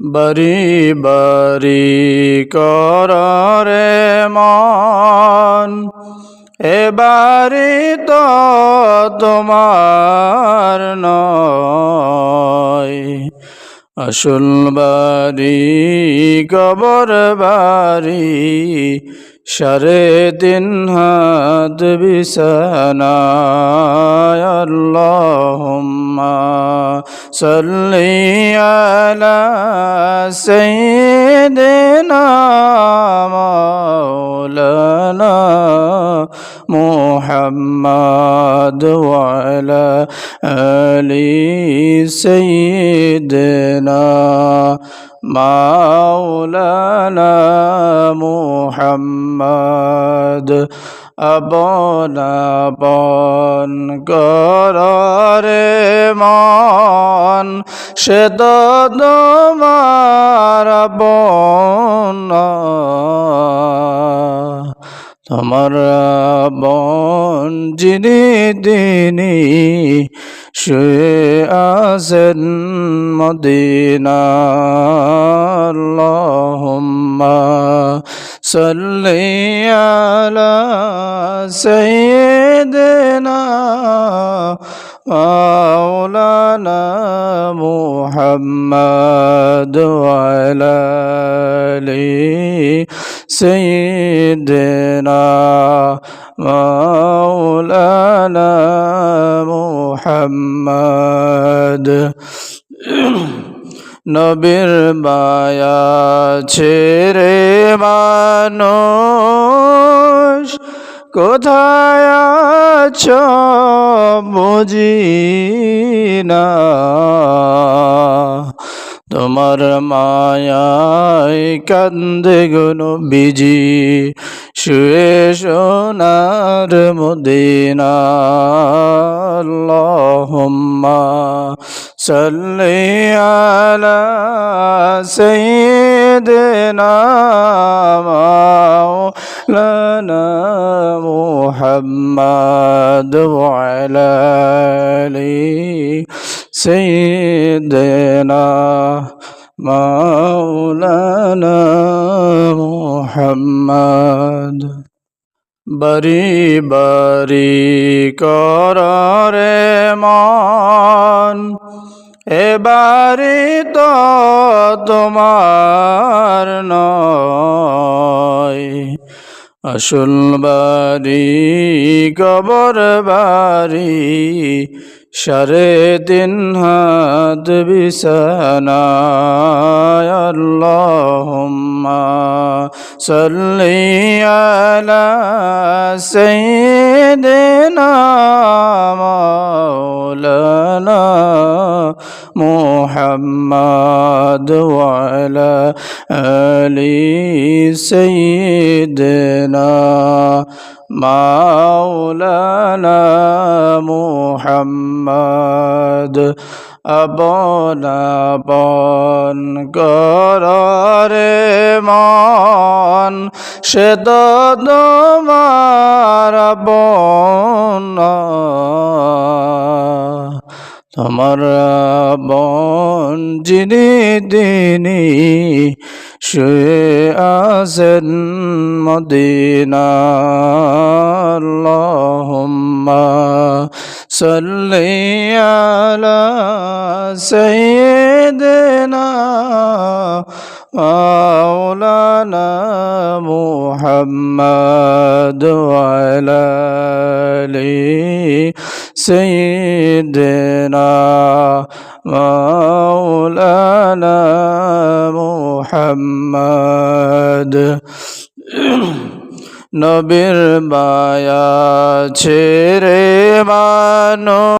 বারি বারি কররে মন। এবারি তো তোমার নয়। আসল বাড়ি, কবর বাড়ি, সাড়ে তিন হাত বিছানায় আল্লাহুম্মা সাল্লি আলা সাইয়্যিদিনা মাওলানা محمد وعلى آل سيدنا مولانا محمد আপন আপন করে মন সে তোমার আপন তোমার বন যিনি দিনী শুয়ে আছেন মদিনা সাল্লি আলা সাইয়্যিদিনা مولانا محمد وعلى آله سيدنا مولانا محمد নবীর মায়া ছেড়ে মানুষ কোথায় আছ বুঝি না তোমার মায়ায় কান্দে গুন বিজি শুয়ে সোনার মদিনা আল্লাহুম্মা সাল্লি আলা সাইয়্যিদিনা মাওলানা মুহাম্মদ ওয়া আলা আলিহি سيدنا مولانا محمد বারি বারি কররে মন এবারি তো তোমার নয় আসল বাড়ি কবর বাড়ি সারে তিন হাত আল্লাহুম্মা সাল্লি আলা সাইয়্যিদিনা মাওলানা محمد وعلى آل سيدنا مولانا محمد আপন আপন করে মন সে তো তোমার বন যিনি দিনী শুয়ে আছেন মদিনা আল্লাহুম্মা সাল্লি আলা সাইয়্যিদিনা مولانا محمد وعلى آله سيدنا مولانا محمد নবীর মায়া ছেড়ে মানো